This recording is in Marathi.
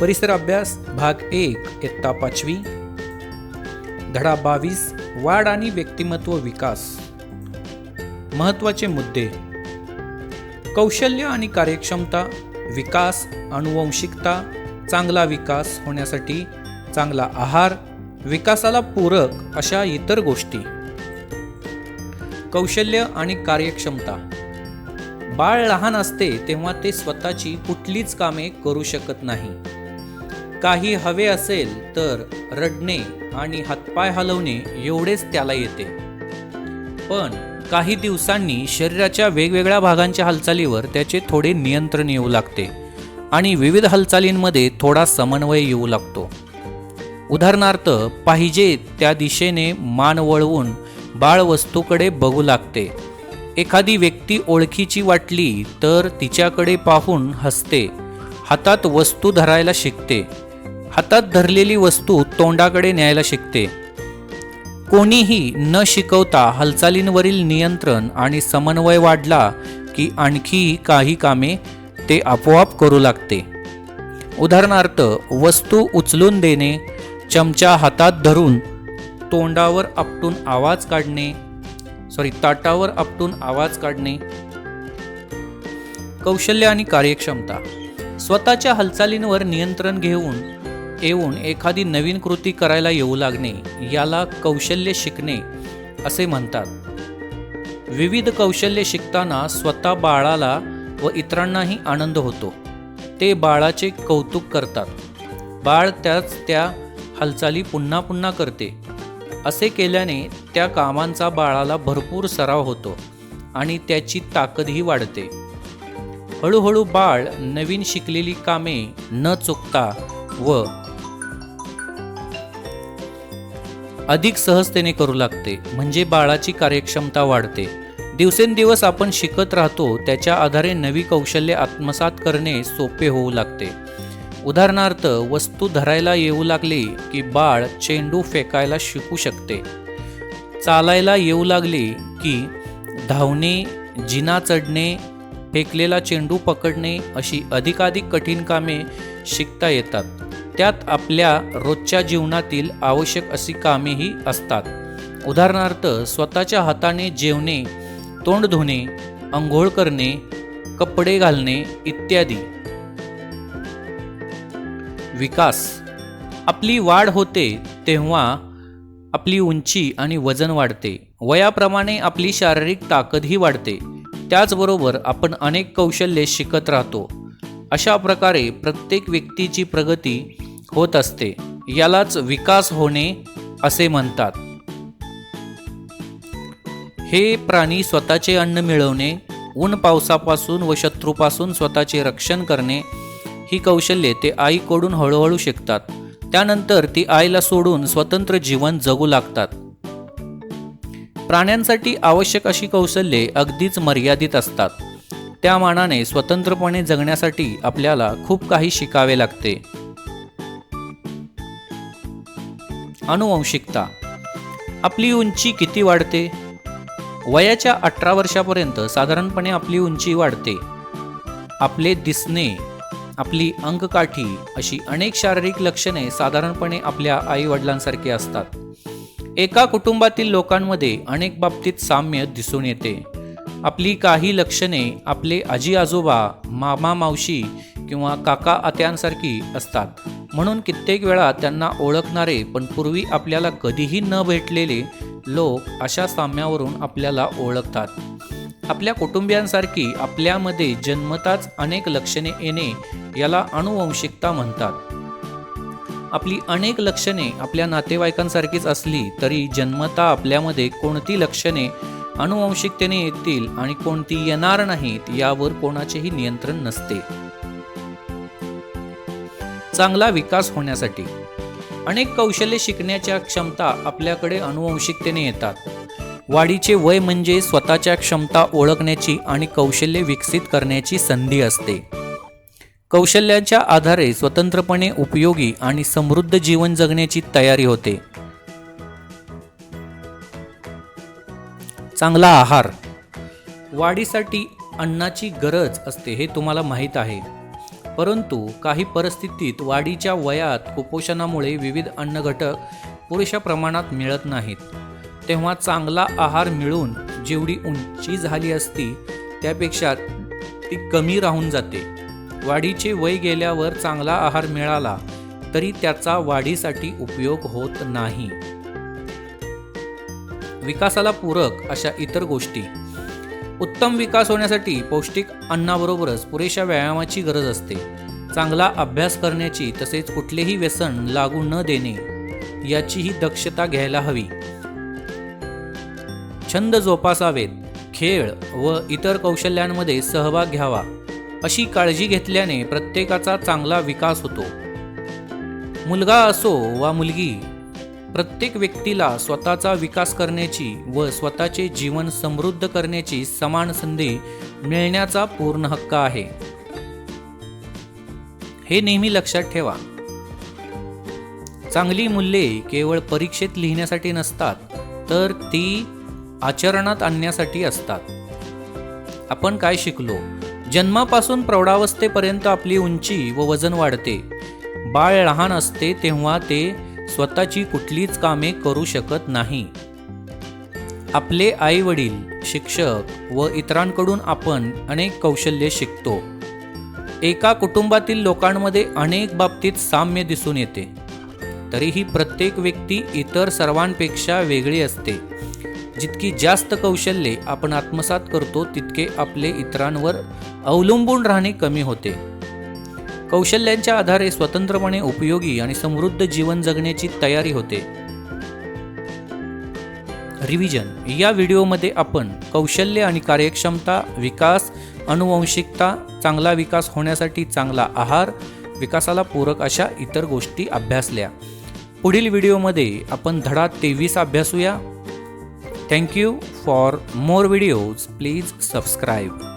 परिसर अभ्यास भाग एक इयत्ता पाचवी. धडा बावीस वाढ आणि व्यक्तिमत्व विकास. महत्त्वाचे मुद्दे. कौशल्य आणि कार्यक्षमता विकास अनुवंशिकता चांगला विकास होण्यासाठी चांगला आहार विकासाला पूरक अशा इतर गोष्टी. कौशल्य आणि कार्यक्षमता. बाळ लहान असते तेव्हा ते स्वतःची कुठलीच कामे करू शकत नाही. काही हवे असेल तर रडणे आणि हातपाय हलवणे एवढेच त्याला येते. पण काही दिवसांनी शरीराच्या वेगवेगळ्या भागांच्या हालचालीवर त्याचे थोडे नियंत्रण येऊ लागते आणि विविध हालचालींमध्ये थोडा समन्वय येऊ लागतो. उदाहरणार्थ पाहिजे त्या दिशेने मान वळवून बाळ वस्तूकडे बघू लागते. एखादी व्यक्ती ओळखीची वाटली तर तिच्याकडे पाहून हसते. हातात वस्तू धरायला शिकते. हातात धरलेली वस्तू तोंडाकडे न्यायला शिकते. कोणीही न शिकवता हालचालींवरील नियंत्रण आणि समन्वय वाढला की आणखी काही कामे ते आपोआप करू लागते. उदाहरणार्थ वस्तू उचलून देणे चमचा हातात धरून तोंडावर आपटून आवाज काढणे सॉरी ताटावर आपटून आवाज काढणे. कौशल्य आणि कार्यक्षमता. स्वतःच्या हालचालींवर नियंत्रण घेऊन येऊन एखादी नवीन कृती करायला येऊ लागणे याला कौशल्य शिकणे असे म्हणतात. विविध कौशल्य शिकताना स्वतः बाळाला व इतरांनाही आनंद होतो. ते बाळाचे कौतुक करतात. बाळ त्याच त्या हालचाली पुन्हा पुन्हा करते. असे केल्याने त्या कामांचा बाळाला भरपूर सराव होतो आणि त्याची ताकदही वाढते. हळूहळू बाळ नवीन शिकलेली कामे न चुकता व अधिक सहजतेने करू लागते म्हणजे बाळाची कार्यक्षमता वाढते. दिवसेंदिवस आपण शिकत राहतो त्याच्या आधारे नवी कौशल्ये आत्मसात करणे सोपे होऊ लागते. उदाहरणार्थ वस्तू धरायला येऊ लागली की बाळ चेंडू फेकायला शिकू शकते. चालायला येऊ लागली की धावणे जिना चढणे फेकलेला चेंडू पकडणे अशी अधिकाधिक कठीण कामे शिकता येतात. त्यात आपल्या रोजच्या जीवनातील आवश्यक अशी कामेही असतात. उदाहरणार्थ स्वतःच्या हाताने जेवणे तोंड धुणे अंघोळ करणे कपडे घालणे इत्यादी. विकास. आपली वाढ होते तेव्हा आपली उंची आणि वजन वाढते. वयाप्रमाणे आपली शारीरिक ताकदही वाढते. त्याचबरोबर आपण अनेक कौशल्ये शिकत राहतो. अशा प्रकारे प्रत्येक व्यक्तीची प्रगती होत असते. यालाच विकास होणे असे म्हणतात. हे प्राणी स्वतःचे अन्न मिळवणे ऊन पावसापासून व शत्रूपासून स्वतःचे रक्षण करणे ही कौशल्ये ते आईकडून हळूहळू शिकतात. त्यानंतर ती आईला सोडून स्वतंत्र जीवन जगू लागतात. प्राण्यांसाठी आवश्यक अशी कौशल्ये अगदीच मर्यादित असतात. त्या मानाने स्वतंत्रपणे जगण्यासाठी आपल्याला खूप काही शिकावे लागते. अनुवंशिकता. आपली उंची किती वाढते? वयाच्या अठरा वर्षापर्यंत साधारणपणे आपली उंची वाढते. आपले दिसणे आपली अंगकाठी अशी अनेक शारीरिक लक्षणे साधारणपणे आपल्या आईवडिलांसारखी असतात. एका कुटुंबातील लोकांमध्ये अनेक बाबतीत साम्य दिसून येते. आपली काही लक्षणे आपले आजी आजोबा मामा मावशी किंवा काका आत्यांसारखी असतात. म्हणून कित्येक वेळा त्यांना ओळखणारे पण पूर्वी आपल्याला कधीही न भेटलेले लोक अशा साम्यावरून आपल्याला ओळखतात. आपल्या कुटुंबियांसारखी आपल्यामध्ये जन्मताच अनेक लक्षणे येणे याला अनुवंशिकता म्हणतात. आपली अनेक लक्षणे आपल्या नातेवाईकांसारखीच असली तरी जन्मता आपल्यामध्ये कोणती लक्षणे अनुवंशिकतेने येतील आणि कोणती येणार नाहीत यावर कोणाचेही नियंत्रण नसते. चांगला विकास होण्यासाठी. अनेक कौशल्य शिकण्याच्या क्षमता आपल्याकडे अनुवंशिकतेने येतात. वाढीचे वय म्हणजे स्वतःच्या क्षमता ओळखण्याची आणि कौशल्ये विकसित करण्याची संधी असते. कौशल्याच्या आधारे स्वतंत्रपणे उपयोगी आणि समृद्ध जीवन जगण्याची तयारी होते. चांगला आहार. वाढीसाठी अन्नाची गरज असते हे तुम्हाला माहीत आहे. परंतु काही परिस्थितीत वाढीच्या वयात कुपोषणामुळे विविध अन्नघटक पुरेशा प्रमाणात मिळत नाहीत. तेव्हा चांगला आहार मिळून जेवढी उंची झाली असती त्यापेक्षा ती कमी राहून जाते. वाढीचे वय गेल्यावर चांगला आहार मिळाला तरी त्याचा वाढीसाठी उपयोग होत नाही. विकासाला पूरक अशा इतर गोष्टी. उत्तम विकास होण्यासाठी पौष्टिक अन्नाबरोबरच पुरेशा व्यायामाची गरज असते. चांगला अभ्यास करण्याची तसेच कुठलेही व्यसन लागू न देणे याचीही दक्षता घ्यायला हवी. छंद जोपासावेत खेळ व इतर कौशल्यांमध्ये सहभाग घ्यावा अशी काळजी घेतल्याने प्रत्येकाचा चांगला विकास होतो. मुलगा असो वा मुलगी प्रत्येक व्यक्तीला स्वतःचा विकास करण्याची व स्वतःचे जीवन समृद्ध करण्याची समान संधी मिळण्याचा पूर्ण हक्क आहे. हे नेहमी लक्षात ठेवा. चांगली मूल्ये केवळ परीक्षेत लिहिण्यासाठी नसतात तर ती आचरणात आणण्यासाठी असतात. आपण काय शिकलो? जन्मापासून प्रौढावस्थेपर्यंत आपली उंची व वजन वाढते. बाळ लहान असते तेव्हा ते स्वतःची कुठलीच कामे करू शकत नाही. आपले आई वडील शिक्षक व इतरांकडून आपण अनेक कौशल्ये शिकतो. एका कुटुंबातील लोकांमध्ये अनेक बाबतीत साम्य दिसून येते. तरीही प्रत्येक व्यक्ती इतर सर्वांपेक्षा वेगळी असते. जितकी जास्त कौशल्ये आपण आत्मसात करतो तितके आपले इतरांवर अवलंबून राहणे कमी होते. कौशल्यांच्या आधारे स्वतंत्रपणे उपयोगी आणि समृद्ध जीवन जगण्याची तयारी होते. रिव्हिजन. या व्हिडिओमध्ये आपण कौशल्य आणि कार्यक्षमता विकास अनुवंशिकता चांगला विकास होण्यासाठी चांगला आहार विकासाला पूरक अशा इतर गोष्टी अभ्यासल्या. पुढील व्हिडिओमध्ये आपण धडा तेवीस अभ्यासूया. Thank you for more videos please subscribe